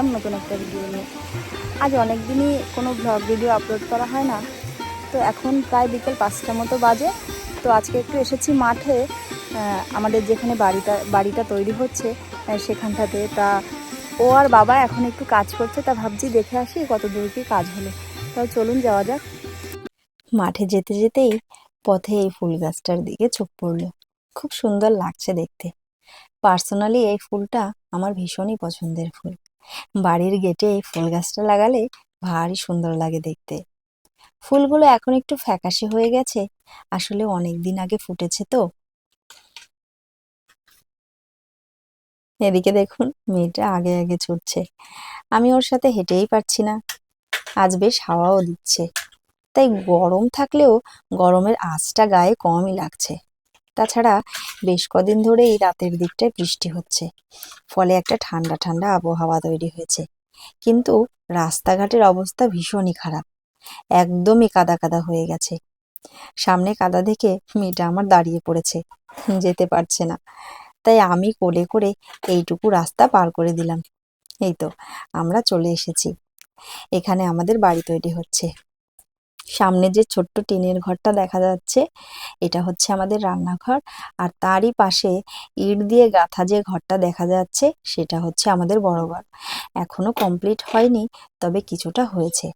আসলাম নতুন একটা ভিডিও নিয়ে। আজ অনেক দিনই কোনো ব্লগ ভিডিও আপলোড করা হয় না। তো এখন প্রায় বিকেল পাঁচটা মতো বাজে। তো আজকে একটু এসেছি মাঠে আমাদের যেখানে বাড়িটা বাড়িটা তৈরি হচ্ছে সেখানটাতে। তা ও আর বাবা এখন একটু কাজ করছে, তা ভাবছি দেখে আসি কত দূর কি কাজ হলো। তাও চলুন যাওয়া যাক। মাঠে যেতে যেতেই পথে এই ফুল গাছটার দিকে চোখ পড়ল। খুব সুন্দর লাগছে দেখতে। পার্সোনালি এই ফুলটা আমার ভীষণই পছন্দের ফুল। বাড়ির গেটে ফুল গাছটা লাগালে ভারী সুন্দর লাগে দেখতে। ফুলগুলো এখন একটু ফ্যাকাশে হয়ে গেছে, আসলে অনেক দিন আগে ফুটেছে তো। এদিকে দেখুন, মেয়েটা আগে আগে ছুটছে। আমি ওর সাথে হেঁটেই পারছি না। আজ বেশ হাওয়াও দিচ্ছে। তাই গরম থাকলেও গরমের আঁচটা গায়ে কমই লাগছে। তাছাড়া বেশ কদিন ধরেই রাতের দিকটায় বৃষ্টি হচ্ছে। ফলে একটা ঠান্ডা ঠান্ডা আবহাওয়া তৈরি হয়েছে। কিন্তু রাস্তাঘাটের অবস্থা ভীষণই খারাপ। একদমই কাদা কাদা হয়ে গেছে। সামনে কাদা দেখে মেয়েটা আমার দাঁড়িয়ে পড়েছে। যেতে পারছে না। তাই আমি কোলে করে এইটুকু রাস্তা পার করে দিলাম। এই তো, আমরা চলে এসেছি। এখানে আমাদের বাড়ি তৈরি হচ্ছে। সামনে যে ছোট্ট টিনের ঘরটা দেখা যাচ্ছে, এটা হচ্ছে আমাদের রান্নাঘর। আর তারই পাশে ইট দিয়ে গাঁথা যে ঘরটা দেখা যাচ্ছে, সেটা হচ্ছে আমাদের বড় ঘর। এখনও কমপ্লিট হয়নি, তবে কিছুটা হয়েছে।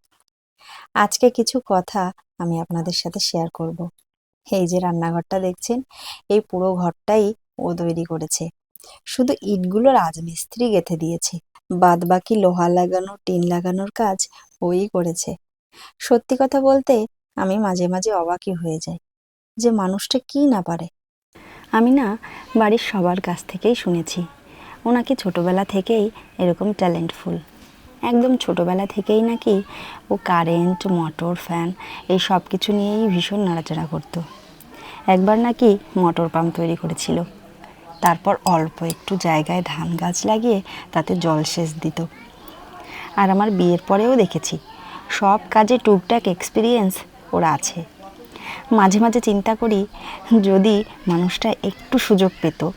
আজকে কিছু কথা আমি আপনাদের সাথে শেয়ার করব। এই যে রান্নাঘরটা দেখছেন, এই পুরো ঘরটাই ও তৈরি করেছে। শুধু ইটগুলো রাজমিস্ত্রি গেঁথে দিয়েছে। বাদ বাকি লোহা লাগানো, টিন লাগানোর কাজ ওই করেছে। সত্যি কথা বলতে আমি মাঝে মাঝে অবাকই হয়ে যাই যে মানুষটা কি না পারে। আমি না বাড়ির সবার কাছ থেকেই শুনেছি। ওনাকে ছোটবেলা থেকেই এরকম ট্যালেন্টফুল একদম ছোটবেলা থেকেই নাকি ও কারেন্ট মোটর ফ্যান এই সব কিছু নিয়েই ভীষণ নাড়াচাড়া করতো। একবার নাকি মোটর পাম্প তৈরি করেছিল। তারপর অল্প একটু জায়গায় ধান গাছ লাগিয়ে তাতে জলসেচ দিত। আর আমার বিয়ের পরেও দেখেছি সব কাজে টুকটাক এক্সপিরিয়েন্স ওর আছে। মাঝে মাঝে চিন্তা করি, যদি মানুষটা একটু সুযোগ পেত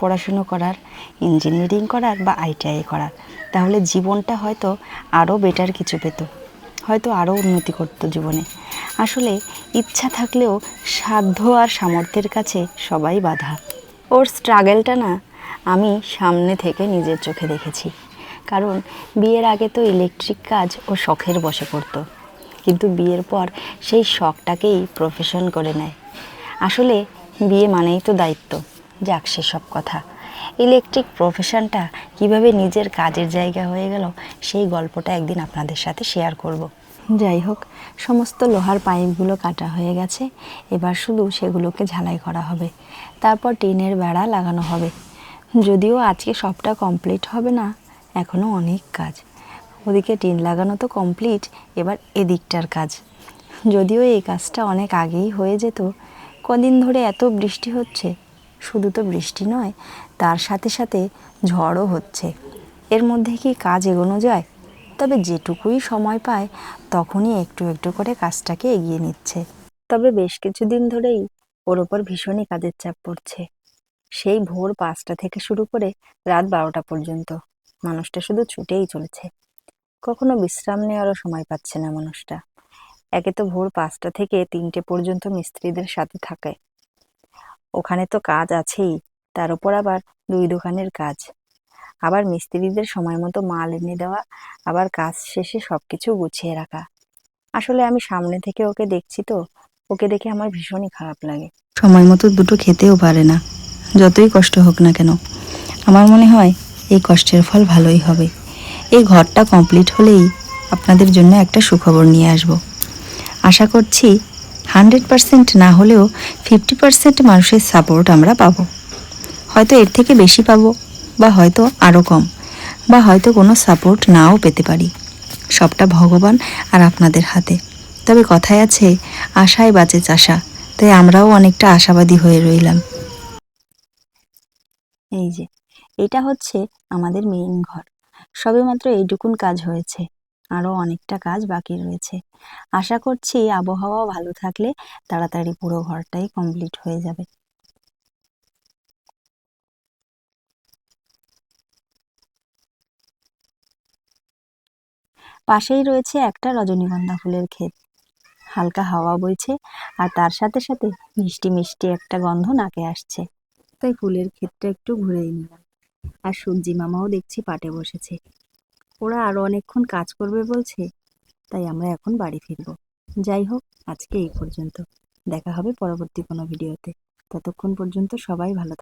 পড়াশুনো করার ইঞ্জিনিয়ারিং করার বা আইটিআই করার, তাহলে জীবনটা হয়তো আরও বেটার কিছু পেত। হয়তো আরও উন্নতি করতো জীবনে। আসলে ইচ্ছা থাকলেও সাধ্য আর সামর্থ্যের কাছে সবাই বাধা। ওর স্ট্রাগেলটা না আমি সামনে থেকে নিজের চোখে দেখেছি। কারণ বিয়ের আগে তো ইলেকট্রিক কাজ ও শখের বসে পড়তো। কিন্তু বিয়ের পর সেই শখটাকেই প্রফেশন করে নেয়। আসলে বিয়ে মানেই তো দায়িত্ব, যাক সেসব কথা। ইলেকট্রিক প্রফেশনটা কীভাবে নিজের কাজের জায়গা হয়ে গেল, সেই গল্পটা একদিন আপনাদের সাথে শেয়ার করব। যাই হোক, সমস্ত লোহার পাইপগুলো কাটা হয়ে গেছে, এবার শুধু সেগুলোকে ঝালাই করা হবে। তারপর টিনের বেড়া লাগানো হবে। যদিও আজকে সবটা কমপ্লিট হবে না এখনও অনেক কাজ। ওদিকে টিন লাগানো তো কমপ্লিট এবার এদিকটার কাজ। যদিও এই কাজটা অনেক আগেই হয়ে যেত, কদিন ধরে এত বৃষ্টি হচ্ছে, শুধু তো বৃষ্টি নয়, তার সাথে সাথে ঝড়ও হচ্ছে। এর মধ্যে কি কাজ এগোনো যায়? তবে যেটুকুই সময় পায়, তখনই একটু একটু করে কাজটাকে এগিয়ে নিচ্ছে। তবে বেশ কিছুদিন ধরেই ওর ওপর ভীষণই কাজের চাপ পড়ছে। সেই ভোর পাঁচটা থেকে শুরু করে রাত বারোটা পর্যন্ত। মানুষটা শুধু ছুটেই চলেছে। কখনো বিশ্রাম নেওয়ারও সময় পাচ্ছে না মানুষটা। একে তো ভোর পাঁচটা থেকে তিনটে পর্যন্ত মিস্ত্রিদের সাথে থাকে। ওখানে তো কাজ আছেই, তার উপর আবার দুই দোকানের কাজ। আবার মিস্ত্রিদের সময় মতো মাল এনে দেওয়া, আবার কাজ শেষে সব কিছু গুছিয়ে রাখা। আসলে আমি সামনে থেকে ওকে দেখছি তো, ওকে দেখে আমার ভীষণই খারাপ লাগে। সময় মতো দুটো খেতেও পারে না, যতই কষ্ট হোক না কেন। আমার মনে হয় এই কষ্টের ফল ভালোই হবে। এই ঘরটা কমপ্লিট হলেই আপনাদের জন্য একটা সুখবর নিয়ে আসব। আশা করছি হান্ড্রেড পার্সেন্ট না হলেও ফিফটি পার্সেন্ট মানুষের সাপোর্ট আমরা পাবো। হয়তো এর থেকে বেশি পাবো, বা হয়তো আরও কম, বা হয়তো কোনো সাপোর্ট নাও পেতে পারি। সবটা ভগবান আর আপনাদের হাতে। তবে কথায় আছে, আশায় বাঁচে চাষা, তাই আমরাও অনেকটা আশাবাদী হয়ে রইলাম। এই যে। এটা হচ্ছে আমাদের মেইন ঘর। সবেমাত্র এইটুকুন কাজ হয়েছে আরও অনেকটা কাজ বাকি রয়েছে। আশা করছি আবহাওয়া ভালো থাকলে তাড়াতাড়ি পুরো ঘরটাই কমপ্লিট হয়ে যাবে। পাশেই রয়েছে একটা রজনীগন্ধা ফুলের ক্ষেত। হালকা হাওয়া বইছে আর তার সাথে সাথে মিষ্টি মিষ্টি একটা গন্ধ নাকে আসছে। তাই ফুলের ক্ষেতটা একটু ঘুরেই নিলাম। আর সবজি মামাও দেখছি পাটে বসেছে। ওরা আরও অনেকক্ষণ কাজ করবে বলছে, তাই আমরা এখন বাড়ি ফিরব। যাই হোক, আজকে এই পর্যন্ত। দেখা হবে পরবর্তী কোনো ভিডিওতে। ততক্ষণ পর্যন্ত সবাই ভালো